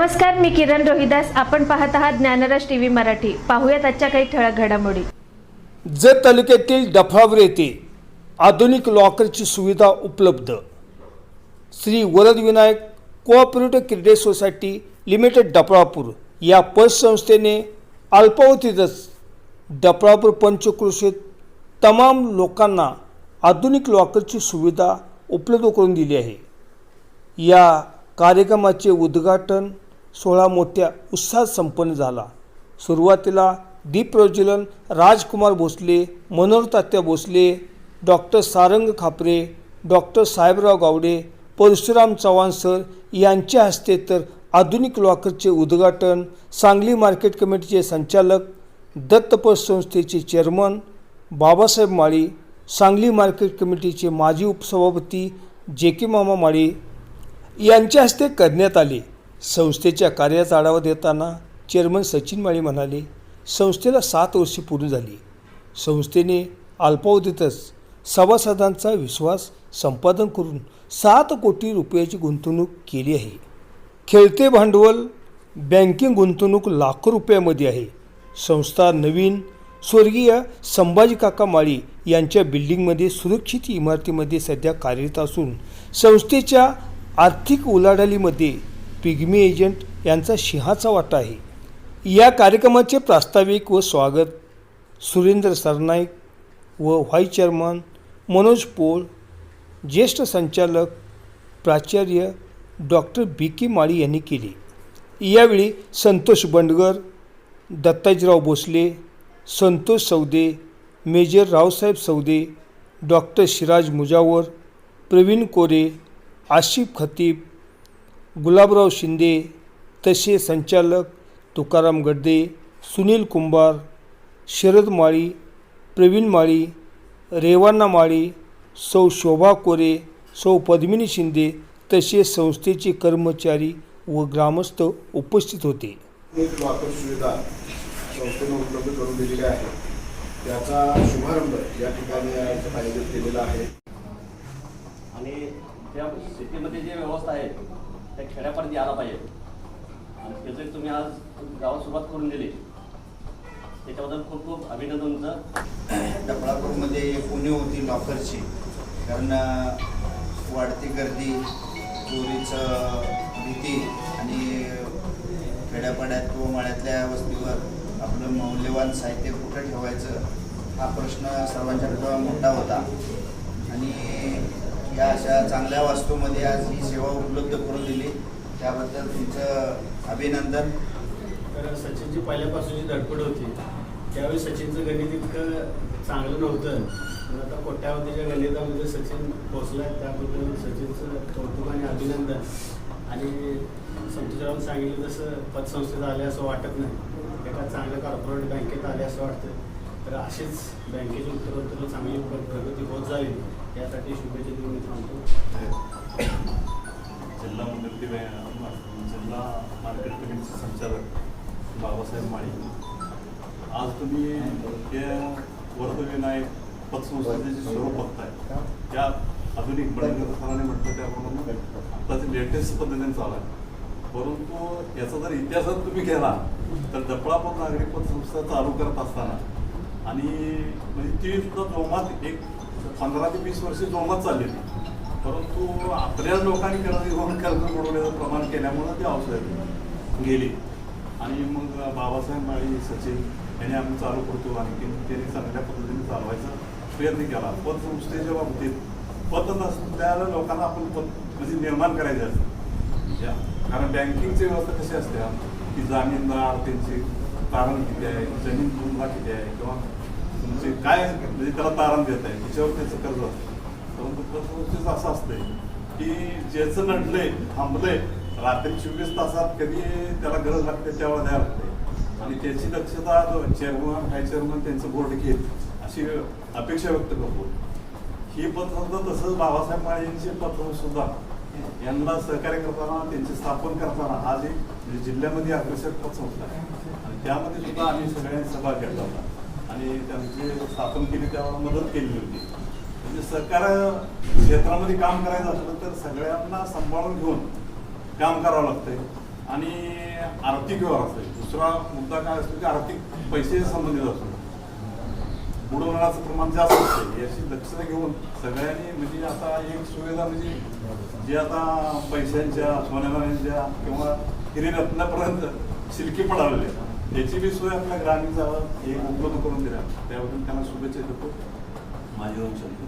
नमस्कार मी किरण रोहिदास. आपण पाहत आहात ज्ञानराज टीव्ही मराठी. पाहूयात आजच्या काही ठळक घडामोडी. जत तालुक्यातील डफावर येथे आधुनिक लॉकरची सुविधा उपलब्ध. Shri Varadvinayak cooperative credit society limited Daphalapur या पतसंस्थेने अल्पावधीतच डफळापूर पंचक्रोशीत तमाम लोकांना आधुनिक लॉकरची सुविधा उपलब्ध करून दिली आहे. या कार्यक्रमाचे उद्घाटन सोहळा मोठ्या उत्साहात संपन्न झाला. सुरुवातीला दीपप्रज्वलन Rajkumar Bhosale Manohar Tatya Bhosale doctor Sarang Khapre doctor Sahebrao Gawade Parshuram Chavan sir यांच्या हस्ते तर आधुनिक लॉकरचे उद्घाटन सांगली मार्केट कमिटीचे संचालक दत्तपत संस्थेचे चेअरमन बाबासाहेब माळी सांगली मार्केट कमिटीचे माजी उपसभापती जे के मामा माळी यांच्या हस्ते करण्यात आले. संस्थेच्या कार्याचा आढावा देताना चेअरमन सचिन माळी म्हणाले संस्थेला सात वर्षे पूर्ण झाली. संस्थेने अल्पावधीतच सभासदांचा विश्वास संपादन करून सात कोटी रुपयाची गुंतवणूक केली आहे. खेळते भांडवल बँकिंग गुंतवणूक लाखो रुपयामध्ये आहे. संस्था नवीन स्वर्गीय संभाजी काका माळी यांच्या बिल्डिंगमध्ये सुरक्षित इमारतीमध्ये सध्या कार्यरत असून संस्थेच्या आर्थिक उलाढालीमध्ये पिग्मी एजंट यांचा सिंहाचा वाटा आहे. या कार्यक्रमाचे प्रास्ताविक व स्वागत सुरेंद्र सरनाईक व व्हाईस चेअरमन मनोज पोळ ज्येष्ठ संचालक प्राचार्य डॉक्टर बी के माळी यांनी केले. यावेळी संतोष बंडगर दत्ताजीराव भोसले संतोष सौदे मेजर रावसाहेब सौदे डॉक्टर शिराज मुजावर प्रवीण कोरे आशिफ खतीब गुलाबराव शिंदे तसे संचालक तुकाराम गड्दे सुनील कुंभार शरद माळी प्रवीण माळी रेवान्ना माळी सौ शोभा कोरे सौ पद्मिनी शिंदे तसे संस्थेचे कर्मचारी व ग्रामस्थ उपस्थित होते. एक लॉकर सुविधा संस्थेनं उपलब्ध करून दिलेली आहे. त्याचा शुभारंभ या ठिकाणी आयोजित केलेला आहे. आणि त्या सिटीमध्ये जे व्यवस्था आहे त्या खेड्यापर्यंत आला पाहिजे. आणि त्याचं तुम्ही आज गावात सुरुवात करून दिली त्याच्याबद्दल खूप खूप अभिनंदन तुमचं डफळापूरमध्ये उणीव होती लॉकरची कारण वाढती गर्दी चोरीचं भीती आणि खेड्यापाड्यात किंवा माळ्यातल्या वस्तीवर आपलं मौल्यवान साहित्य कुठं ठेवायचं हा प्रश्न सर्वांच्या मोठा होता. आणि या अशा चांगल्या वास्तूमध्ये आज ही सेवा उपलब्ध करून दिली. त्याबद्दल तुमचं अभिनंदन. तर सचिनची पहिल्यापासूनची धडपड होती त्यावेळी सचिनचं गणित इतकं चांगलं नव्हतं. पण आता कोट्यावधीच्या गणितामध्ये सचिन पोहोचला आहे त्याबद्दल सचिनचं कौतुक आणि अभिनंदन. आणि संतोषरावांनी सांगितलं तसं पतसंस्थेत आले असं वाटत नाही एका चांगल्या कॉर्पोरेट बँकेत आले असं वाटतं तर असेच बँकेचे उत्तरोत्तर चांगली प्रगती होत जावी यासाठी शुभेच्छा देऊन मी थांबतो. जिल्हा मंडळी जिल्हा मार्केट कमिटीचे संचालक बाबासाहेब माळी. आज तुम्ही त्या वर्धविनायक पतसंस्थेचे जे स्वरूप बघताय त्या आधुनिक बळींगर सरांनी म्हटलं त्याप्रमाणे आत्ताचे लेटेस्ट पद्धतीने चालू आहे. परंतु याचा जर इतिहासात तुम्ही गेला तर दपळापूर नागरिक पतसंस्था चालू करत असताना आणि म्हणजे ती सुद्धा जोमात एक पंधरा ते वीस वर्ष जोमात चाललेली परंतु आपल्या लोकांनी कर्ज कर्ज बुडवण्याचं प्रमाण केल्यामुळं ती औषध गेली. आणि मग बाबासाहेब माळी सचिन यांनी आम्ही चालू करतो आणखी त्यांनी चांगल्या पद्धतीने चालवायचा प्रयत्न केला. पतसंस्थेच्या बाबतीत पत नसलेल्या लोकांना आपण पत म्हणजे निर्माण करायचे असतं. या- कारण बँकिंगची व्यवस्था कशी असते? की जामीनदार त्यांची तारण किती आहे? जमीन तुम्हाला किती आहे? किंवा तुमचे काय म्हणजे त्याला तारण देत आहे? त्याच्यावर त्याचं कर्ज असतं. परंतु पतसंस्थेचं असं असतंय की ज्याचं नडलंय थांबलंय रात्री चोवीस तासात कधी त्याला गरज लागते त्यावेळेला द्यायला लागते. आणि त्याची दक्षता चेअरमन हाय चेअरमन त्यांचं बोर्ड घेत अशी अपेक्षा व्यक्त करतो. ही पत्रसुद्धा तसंच बाबासाहेब माळे यांची सुद्धा यांना सहकार्य करताना त्यांचे स्थापन करताना आज एक म्हणजे जिल्ह्यामध्ये अग्रेसर संस्था आहे. आणि त्यामध्ये सुद्धा आम्ही सगळ्यांनी सहभाग घेतला होता. आणि त्यांची स्थापन केली त्यावर मदत केलेली होती. म्हणजे सहकार क्षेत्रामध्ये काम करायचं असलं तर सगळ्यांना सांभाळून घेऊन काम करावं लागतंय. आणि आर्थिक व्यवहार असतो दुसरा मुद्दा काय असतो की आर्थिक पैसे संबंधित असतो. बुडवण्याचं प्रमाण जास्त असते. याची दक्षता घेऊन सगळ्यांनी म्हणजे आता एक सुविधा म्हणजे जे आता पैशांच्या सोन्यानाण्यांच्या किंवा हिरेरत्नापर्यंत शिल्के पडालेले आहेत, याची बी सोय आपल्या ग्रामीण गावात हे उपलब्ध करून दिल्या. त्याबद्दल त्यांना शुभेच्छा देतो. माझी दोन शब्द.